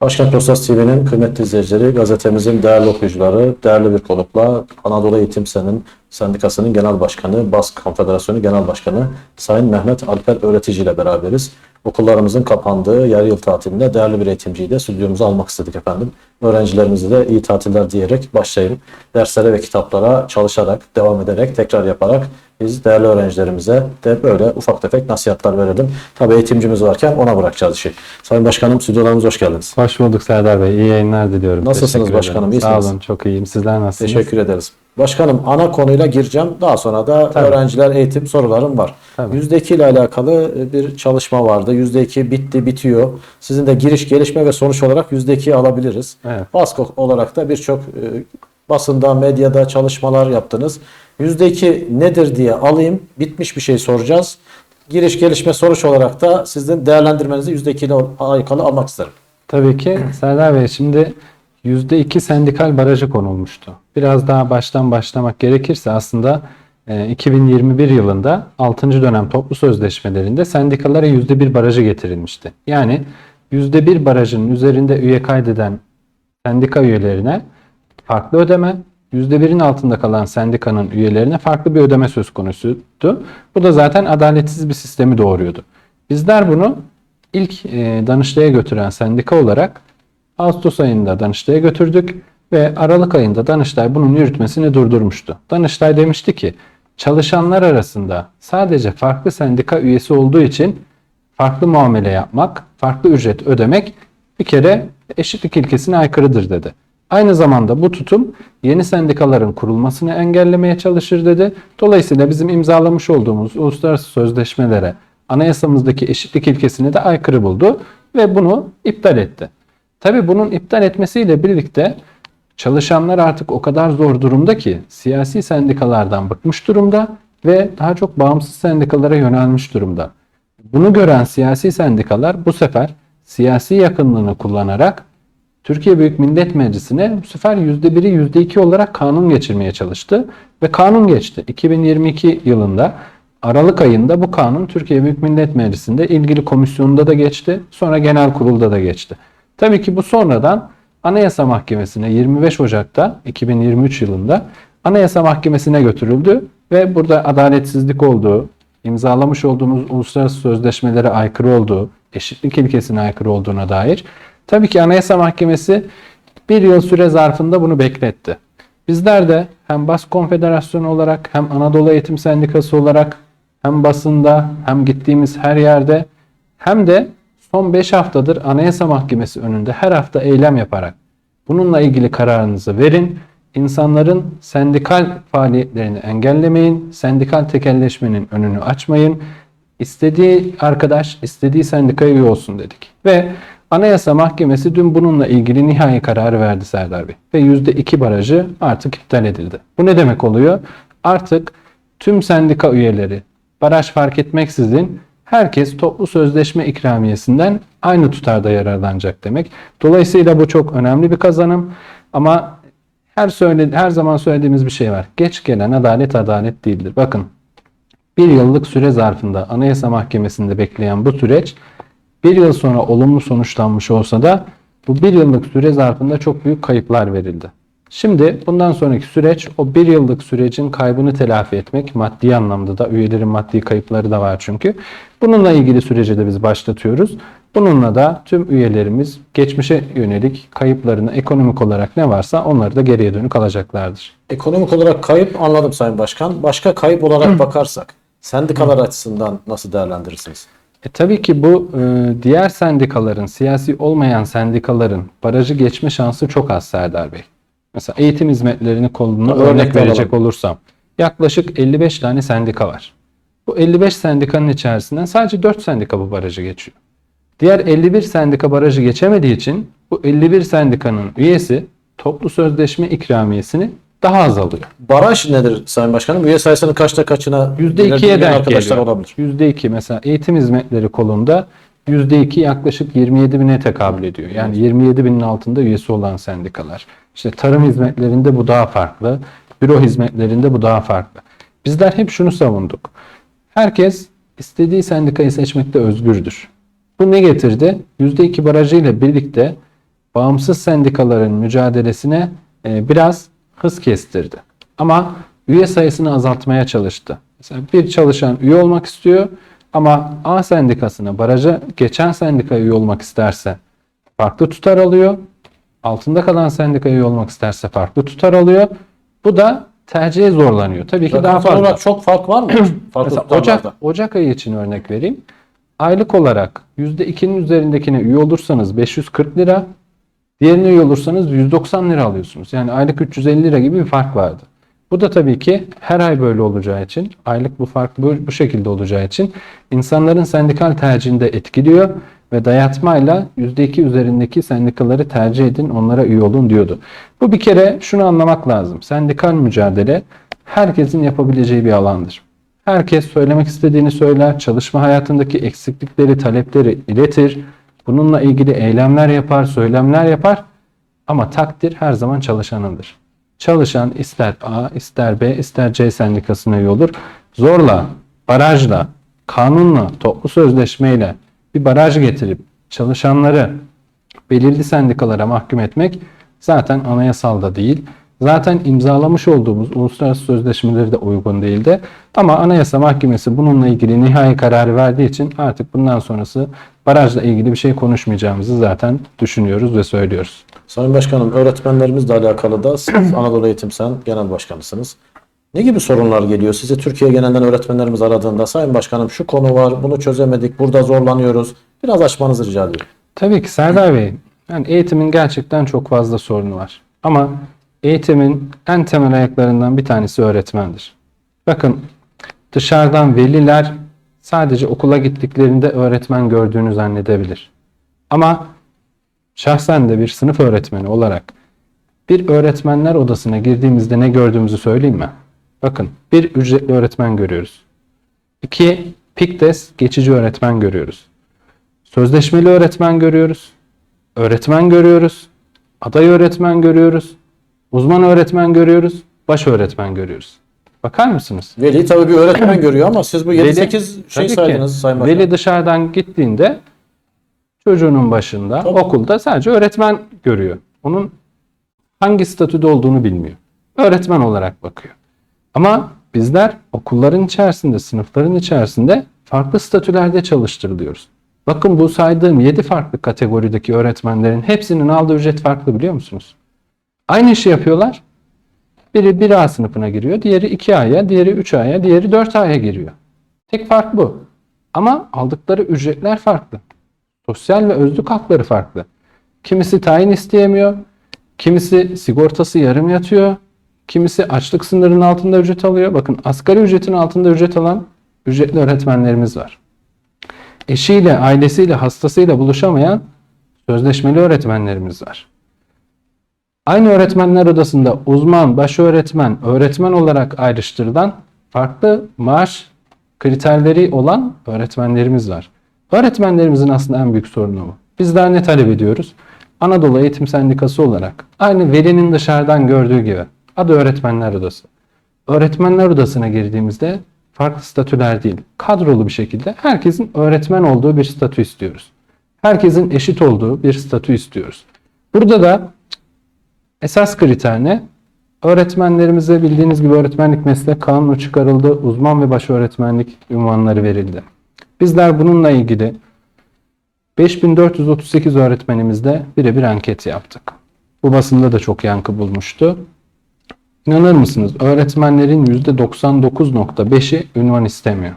Başkent Postası TV'nin kıymetli izleyicileri, gazetemizin değerli okuyucuları, değerli bir konukla Anadolu Eğitim Sen'in Sendikası'nın Genel Başkanı, Bask Konfederasyonu Genel Başkanı Sayın Mehmet Alper Öğretici ile beraberiz. Okullarımızın kapandığı yarı yıl tatilinde değerli bir eğitimciyi de stüdyomuza almak istedik efendim. Öğrencilerimize de iyi tatiller diyerek başlayın. Derslere ve kitaplara çalışarak, devam ederek, tekrar yaparak biz değerli öğrencilerimize de böyle ufak tefek nasihatler verelim. Tabii eğitimcimiz varken ona bırakacağız işi. Sayın Başkanım stüdyolarımıza hoş geldiniz. Hoş bulduk Serdar Bey. İyi yayınlar diliyorum. Nasılsınız başkanım? ederim. Sağ İyisiniz? olun. Çok iyiyim. Sizler nasılsınız? Teşekkür ederiz. Başkanım ana konuyla gireceğim. Daha sonra da Tabii. öğrenciler eğitim sorularım var. Tabii. %2 ile alakalı bir çalışma vardı. %2 bitti, bitiyor. Sizin de giriş, gelişme ve sonuç olarak %2'yi alabiliriz. Evet. Baskı olarak da birçok e, basında, medyada çalışmalar yaptınız. %2 nedir diye alayım. Bitmiş bir şey soracağız. Giriş, gelişme, sonuç olarak da sizin değerlendirmenizi %2 ile alakalı almak isterim. Tabii ki Serdar Bey şimdi %2 sendikal barajı konulmuştu. Biraz daha baştan başlamak gerekirse aslında e, 2021 yılında 6. dönem toplu sözleşmelerinde sendikalara %1 barajı getirilmişti. Yani %1 barajının üzerinde üye kaydeden sendika üyelerine farklı ödeme, %1'in altında kalan sendikanın üyelerine farklı bir ödeme söz konusuydu. Bu da zaten adaletsiz bir sistemi doğuruyordu. Bizler bunu ilk e, Danıştay'a götüren sendika olarak Ağustos ayında Danıştay'a götürdük ve Aralık ayında Danıştay bunun yürütmesini durdurmuştu. Danıştay demişti ki çalışanlar arasında sadece farklı sendika üyesi olduğu için farklı muamele yapmak, farklı ücret ödemek bir kere eşitlik ilkesine aykırıdır dedi. Aynı zamanda bu tutum yeni sendikaların kurulmasını engellemeye çalışır dedi. Dolayısıyla bizim imzalamış olduğumuz uluslararası sözleşmelere anayasamızdaki eşitlik ilkesine de aykırı buldu ve bunu iptal etti. Tabii bunun iptal etmesiyle birlikte çalışanlar artık o kadar zor durumda ki siyasi sendikalardan bıkmış durumda ve daha çok bağımsız sendikalara yönelmiş durumda. Bunu gören siyasi sendikalar bu sefer siyasi yakınlığını kullanarak Türkiye Büyük Millet Meclisi'ne bu sefer %1'i %2 olarak kanun geçirmeye çalıştı ve kanun geçti. 2022 yılında Aralık ayında bu kanun Türkiye Büyük Millet Meclisi'nde ilgili komisyonunda da geçti. Sonra genel kurulda da geçti. Tabii ki bu sonradan Anayasa Mahkemesi'ne 25 Ocak'ta 2023 yılında Anayasa Mahkemesi'ne götürüldü ve burada adaletsizlik olduğu, imzalamış olduğumuz uluslararası sözleşmelere aykırı olduğu, eşitlik ilkesine aykırı olduğuna dair tabii ki Anayasa Mahkemesi bir yıl süre zarfında bunu bekletti. Bizler de hem Bas Konfederasyonu olarak hem Anadolu Eğitim Sendikası olarak hem basında hem gittiğimiz her yerde hem de son 5 haftadır Anayasa Mahkemesi önünde her hafta eylem yaparak bununla ilgili kararınızı verin. İnsanların sendikal faaliyetlerini engellemeyin. Sendikal tekelleşmenin önünü açmayın. İstediği arkadaş istediği sendikaya üye olsun dedik. Ve Anayasa Mahkemesi dün bununla ilgili nihai kararı verdi Serdar Bey. Ve %2 barajı artık iptal edildi. Bu ne demek oluyor? Artık tüm sendika üyeleri baraj fark etmeksizin herkes toplu sözleşme ikramiyesinden aynı tutarda yararlanacak demek. Dolayısıyla bu çok önemli bir kazanım. Ama her söyle her zaman söylediğimiz bir şey var. Geç gelen adalet adalet değildir. Bakın bir yıllık süre zarfında Anayasa Mahkemesi'nde bekleyen bu süreç bir yıl sonra olumlu sonuçlanmış olsa da bu bir yıllık süre zarfında çok büyük kayıplar verildi. Şimdi bundan sonraki süreç o bir yıllık sürecin kaybını telafi etmek maddi anlamda da üyelerin maddi kayıpları da var çünkü. Bununla ilgili süreci de biz başlatıyoruz. Bununla da tüm üyelerimiz geçmişe yönelik kayıplarını ekonomik olarak ne varsa onları da geriye dönük alacaklardır. Ekonomik olarak kayıp anladım Sayın Başkan. Başka kayıp olarak bakarsak sendikalar açısından nasıl değerlendirirsiniz? E tabii ki bu e, diğer sendikaların, siyasi olmayan sendikaların barajı geçme şansı çok az Serdar Bey. Mesela eğitim hizmetlerini koluna Örnek örnek verecek alalım. olursam yaklaşık 55 tane sendika var. Bu 55 sendikanın içerisinden sadece 4 sendika bu barajı geçiyor. Diğer 51 sendika barajı geçemediği için bu 51 sendikanın üyesi toplu sözleşme ikramiyesini daha az alıyor. Baraj nedir Sayın Başkanım? Üye sayısının kaçta kaçına %2'ye bilgilendiren denk arkadaşlar geliyor. olabilir. %2 mesela eğitim hizmetleri kolunda %2 yaklaşık 27 bine tekabül ediyor. Yani 27 binin altında üyesi olan sendikalar. İşte tarım hizmetlerinde bu daha farklı. Büro hizmetlerinde bu daha farklı. Bizler hep şunu savunduk. Herkes istediği sendikayı seçmekte özgürdür. Bu ne getirdi? %2 barajıyla birlikte bağımsız sendikaların mücadelesine e, biraz hız kestirdi. Ama üye sayısını azaltmaya çalıştı. Mesela bir çalışan üye olmak istiyor ama A sendikasına baraja geçen sendika üye olmak isterse farklı tutar alıyor. Altında kalan sendika üye olmak isterse farklı tutar alıyor. Bu da tercihe zorlanıyor. Tabii ki daha Rakamsal fazla. olarak çok fark var mı? Farklı Mesela. Ocak, Ocak ayı için örnek vereyim. Aylık olarak %2'nin üzerindekine üye olursanız 540 lira, diğerine üye olursanız 190 lira alıyorsunuz. Yani aylık 350 lira gibi bir fark vardı. Bu da tabii ki her ay böyle olacağı için, aylık bu fark bu, bu şekilde olacağı için insanların sendikal tercihini de etkiliyor ve dayatmayla %2 üzerindeki sendikaları tercih edin, onlara üye olun diyordu. Bu bir kere şunu anlamak lazım. Sendikal mücadele herkesin yapabileceği bir alandır. Herkes söylemek istediğini söyler, çalışma hayatındaki eksiklikleri, talepleri iletir. Bununla ilgili eylemler yapar, söylemler yapar. Ama takdir her zaman çalışanındır. Çalışan ister A, ister B, ister C sendikasına üye olur. Zorla, barajla, kanunla, toplu sözleşmeyle bir baraj getirip çalışanları belirli sendikalara mahkum etmek zaten anayasal da değil. Zaten imzalamış olduğumuz uluslararası sözleşmeleri de uygun değildi. Ama Anayasa Mahkemesi bununla ilgili nihai kararı verdiği için artık bundan sonrası barajla ilgili bir şey konuşmayacağımızı zaten düşünüyoruz ve söylüyoruz. Sayın Başkanım, öğretmenlerimizle alakalı da siz Anadolu Eğitim Sen Genel Başkanısınız. Ne gibi sorunlar geliyor? Sizi Türkiye genelden öğretmenlerimiz aradığında Sayın Başkanım şu konu var, bunu çözemedik, burada zorlanıyoruz. Biraz açmanızı rica ediyorum. Tabii ki Serdar Bey, yani eğitimin gerçekten çok fazla sorunu var. Ama eğitimin en temel ayaklarından bir tanesi öğretmendir. Bakın dışarıdan veliler sadece okula gittiklerinde öğretmen gördüğünü zannedebilir. Ama şahsen de bir sınıf öğretmeni olarak bir öğretmenler odasına girdiğimizde ne gördüğümüzü söyleyeyim mi? Bakın bir ücretli öğretmen görüyoruz. İki PIKTES geçici öğretmen görüyoruz. Sözleşmeli öğretmen görüyoruz. Öğretmen görüyoruz. Aday öğretmen görüyoruz. Uzman öğretmen görüyoruz. Baş öğretmen görüyoruz. Bakar mısınız? Veli tabii bir öğretmen görüyor ama siz bu 7-8 Veli- şey saydınız Sayın Başkanım. Veli dışarıdan gittiğinde çocuğunun başında Tabii. okulda sadece öğretmen görüyor. Onun hangi statüde olduğunu bilmiyor. Öğretmen olarak bakıyor. Ama bizler okulların içerisinde, sınıfların içerisinde farklı statülerde çalıştırılıyoruz. Bakın bu saydığım 7 farklı kategorideki öğretmenlerin hepsinin aldığı ücret farklı biliyor musunuz? Aynı işi yapıyorlar. Biri 1A sınıfına giriyor, diğeri 2A'ya, diğeri 3A'ya, diğeri 4A'ya giriyor. Tek fark bu. Ama aldıkları ücretler farklı. Sosyal ve özlük hakları farklı. Kimisi tayin isteyemiyor, kimisi sigortası yarım yatıyor, kimisi açlık sınırının altında ücret alıyor. Bakın asgari ücretin altında ücret alan ücretli öğretmenlerimiz var. Eşiyle, ailesiyle, hastasıyla buluşamayan sözleşmeli öğretmenlerimiz var. Aynı öğretmenler odasında uzman, baş öğretmen, öğretmen olarak ayrıştırılan farklı maaş kriterleri olan öğretmenlerimiz var. Öğretmenlerimizin aslında en büyük sorunu bu. Bizler ne talep ediyoruz? Anadolu Eğitim Sendikası olarak aynı velinin dışarıdan gördüğü gibi adı öğretmenler odası. Öğretmenler odasına girdiğimizde farklı statüler değil, kadrolu bir şekilde herkesin öğretmen olduğu bir statü istiyoruz. Herkesin eşit olduğu bir statü istiyoruz. Burada da Esas kriter ne? Öğretmenlerimize bildiğiniz gibi öğretmenlik meslek kanunu çıkarıldı. Uzman ve baş öğretmenlik ünvanları verildi. Bizler bununla ilgili 5438 öğretmenimizde birebir anket yaptık. Bu basında da çok yankı bulmuştu. İnanır mısınız? Öğretmenlerin %99.5'i ünvan istemiyor.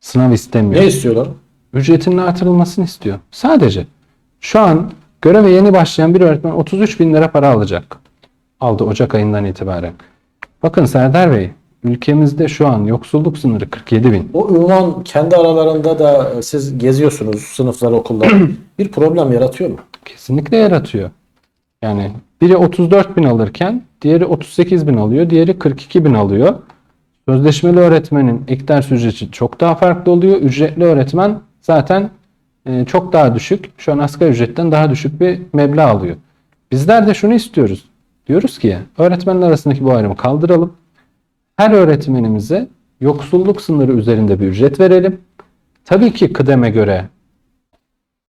Sınav istemiyor Ne istiyorlar? ücretinin artırılmasını istiyor. Sadece. Şu an göreve yeni başlayan bir öğretmen 33 bin lira para alacak. Aldı Ocak ayından itibaren. Bakın Serdar Bey, ülkemizde şu an yoksulluk sınırı 47 bin. O ünvan kendi aralarında da e, siz geziyorsunuz sınıflar, okullar. bir problem yaratıyor mu? Kesinlikle yaratıyor. Yani biri 34 bin alırken diğeri 38 bin alıyor, diğeri 42 bin alıyor. Sözleşmeli öğretmenin ek ders ücreti çok daha farklı oluyor. Ücretli öğretmen zaten çok daha düşük. Şu an asgari ücretten daha düşük bir meblağ alıyor. Bizler de şunu istiyoruz. Diyoruz ki öğretmenler arasındaki bu ayrımı kaldıralım. Her öğretmenimize yoksulluk sınırı üzerinde bir ücret verelim. Tabii ki kıdeme göre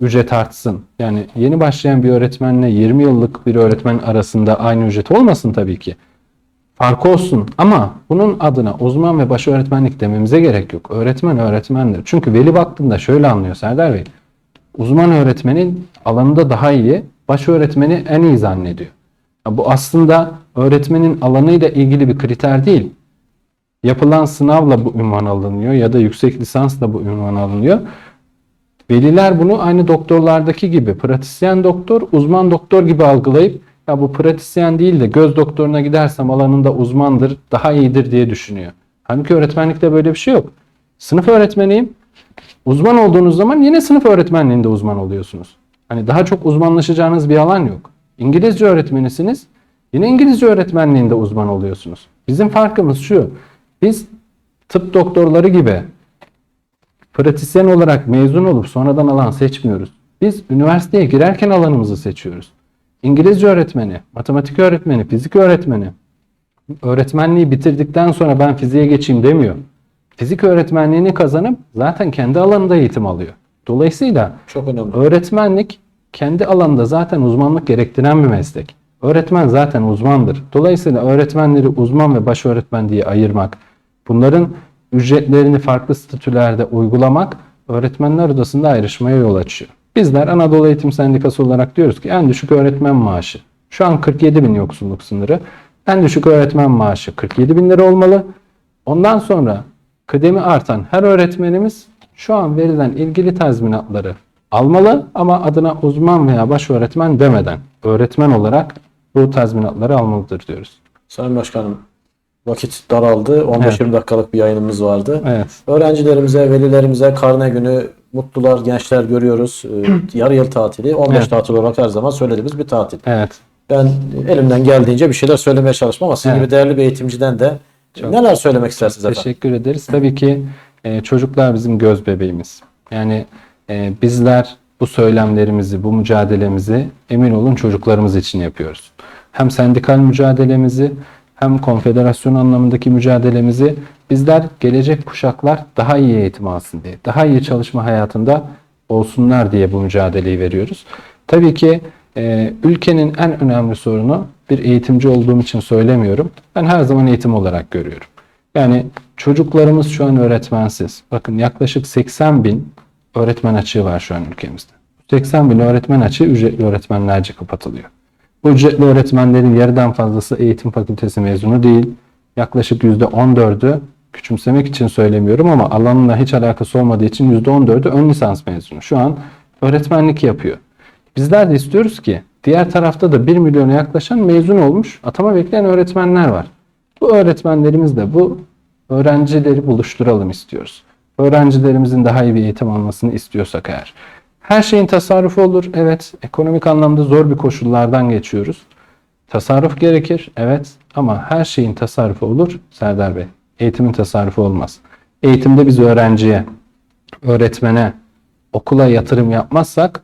ücret artsın. Yani yeni başlayan bir öğretmenle 20 yıllık bir öğretmen arasında aynı ücret olmasın tabii ki. Farkı olsun ama bunun adına uzman ve baş öğretmenlik dememize gerek yok. Öğretmen öğretmendir. Çünkü veli baktığında şöyle anlıyor Serdar Bey. Uzman öğretmenin alanında daha iyi, baş öğretmeni en iyi zannediyor. Bu aslında öğretmenin alanıyla ilgili bir kriter değil. Yapılan sınavla bu ünvan alınıyor ya da yüksek lisansla bu ünvan alınıyor. Veliler bunu aynı doktorlardaki gibi pratisyen doktor, uzman doktor gibi algılayıp ya bu pratisyen değil de göz doktoruna gidersem alanında uzmandır, daha iyidir diye düşünüyor. Halbuki öğretmenlikte böyle bir şey yok. Sınıf öğretmeniyim. Uzman olduğunuz zaman yine sınıf öğretmenliğinde uzman oluyorsunuz. Hani daha çok uzmanlaşacağınız bir alan yok. İngilizce öğretmenisiniz. Yine İngilizce öğretmenliğinde uzman oluyorsunuz. Bizim farkımız şu. Biz tıp doktorları gibi pratisyen olarak mezun olup sonradan alan seçmiyoruz. Biz üniversiteye girerken alanımızı seçiyoruz. İngilizce öğretmeni, matematik öğretmeni, fizik öğretmeni öğretmenliği bitirdikten sonra ben fiziğe geçeyim demiyor. Fizik öğretmenliğini kazanıp zaten kendi alanında eğitim alıyor. Dolayısıyla Çok önemli. öğretmenlik kendi alanında zaten uzmanlık gerektiren bir meslek. Öğretmen zaten uzmandır. Dolayısıyla öğretmenleri uzman ve baş öğretmen diye ayırmak, bunların ücretlerini farklı statülerde uygulamak öğretmenler odasında ayrışmaya yol açıyor. Bizler Anadolu Eğitim Sendikası olarak diyoruz ki en düşük öğretmen maaşı. Şu an 47 bin yoksulluk sınırı. En düşük öğretmen maaşı 47 bin lira olmalı. Ondan sonra kıdemi artan her öğretmenimiz şu an verilen ilgili tazminatları almalı ama adına uzman veya baş öğretmen demeden öğretmen olarak bu tazminatları almalıdır diyoruz. Sayın Başkanım, vakit daraldı. 15-20 dakikalık bir yayınımız vardı. Evet. Öğrencilerimize, velilerimize karne günü mutlular, gençler görüyoruz. Ee, yarı yıl tatili, 15 Evet. tatil olarak her zaman söylediğimiz bir tatil. Evet. Ben elimden geldiğince bir şeyler söylemeye çalıştım ama sizin Evet. gibi değerli bir eğitimciden de Çok- neler söylemek istersiniz efendim? Teşekkür ederiz. Tabii ki e, çocuklar bizim göz bebeğimiz. Yani e, bizler bu söylemlerimizi, bu mücadelemizi emin olun çocuklarımız için yapıyoruz. Hem sendikal mücadelemizi hem konfederasyon anlamındaki mücadelemizi bizler gelecek kuşaklar daha iyi eğitim alsın diye, daha iyi çalışma hayatında olsunlar diye bu mücadeleyi veriyoruz. Tabii ki e, ülkenin en önemli sorunu bir eğitimci olduğum için söylemiyorum. Ben her zaman eğitim olarak görüyorum. Yani çocuklarımız şu an öğretmensiz. Bakın yaklaşık 80 bin öğretmen açığı var şu an ülkemizde. 80 bin öğretmen açığı ücretli öğretmenlerce kapatılıyor. Bu ücretli öğretmenlerin yarıdan fazlası eğitim fakültesi mezunu değil. Yaklaşık %14'ü küçümsemek için söylemiyorum ama alanla hiç alakası olmadığı için %14'ü ön lisans mezunu. Şu an öğretmenlik yapıyor. Bizler de istiyoruz ki diğer tarafta da 1 milyona yaklaşan mezun olmuş atama bekleyen öğretmenler var. Bu öğretmenlerimizle bu öğrencileri buluşturalım istiyoruz. Öğrencilerimizin daha iyi bir eğitim almasını istiyorsak eğer. Her şeyin tasarrufu olur. Evet, ekonomik anlamda zor bir koşullardan geçiyoruz. Tasarruf gerekir. Evet ama her şeyin tasarrufu olur Serdar Bey. Eğitimin tasarrufu olmaz. Eğitimde biz öğrenciye, öğretmene, okula yatırım yapmazsak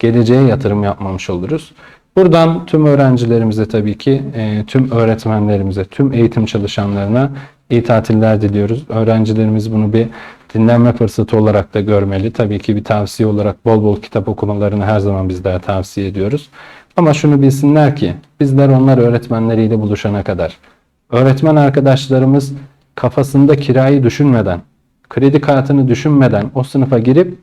geleceğe yatırım yapmamış oluruz. Buradan tüm öğrencilerimize tabii ki, e, tüm öğretmenlerimize, tüm eğitim çalışanlarına iyi tatiller diliyoruz. Öğrencilerimiz bunu bir dinlenme fırsatı olarak da görmeli. Tabii ki bir tavsiye olarak bol bol kitap okumalarını her zaman bizler tavsiye ediyoruz. Ama şunu bilsinler ki bizler onlar öğretmenleriyle buluşana kadar öğretmen arkadaşlarımız kafasında kirayı düşünmeden, kredi kartını düşünmeden o sınıfa girip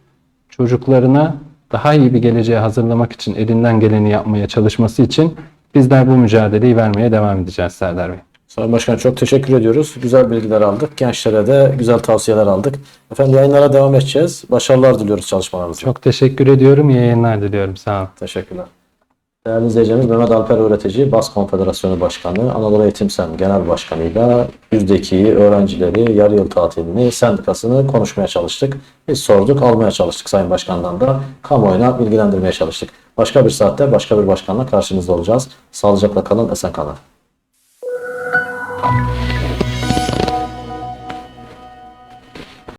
çocuklarına daha iyi bir geleceğe hazırlamak için elinden geleni yapmaya çalışması için bizler bu mücadeleyi vermeye devam edeceğiz Serdar Bey. Sayın Başkan çok teşekkür ediyoruz. Güzel bilgiler aldık. Gençlere de güzel tavsiyeler aldık. Efendim yayınlara devam edeceğiz. Başarılar diliyoruz çalışmalarınızda. Çok teşekkür ediyorum. İyi yayınlar diliyorum. Sağ olun. Teşekkürler. Değerli izleyicilerimiz Mehmet Alper Öğretici, Bas Konfederasyonu Başkanı, Anadolu Eğitim Sen Genel Başkanı'yla yüzdeki öğrencileri, yarı yıl tatilini, sendikasını konuşmaya çalıştık. Biz sorduk, almaya çalıştık Sayın Başkan'dan da. Kamuoyuna bilgilendirmeye çalıştık. Başka bir saatte başka bir başkanla karşınızda olacağız. Sağlıcakla kalın, esen kalın.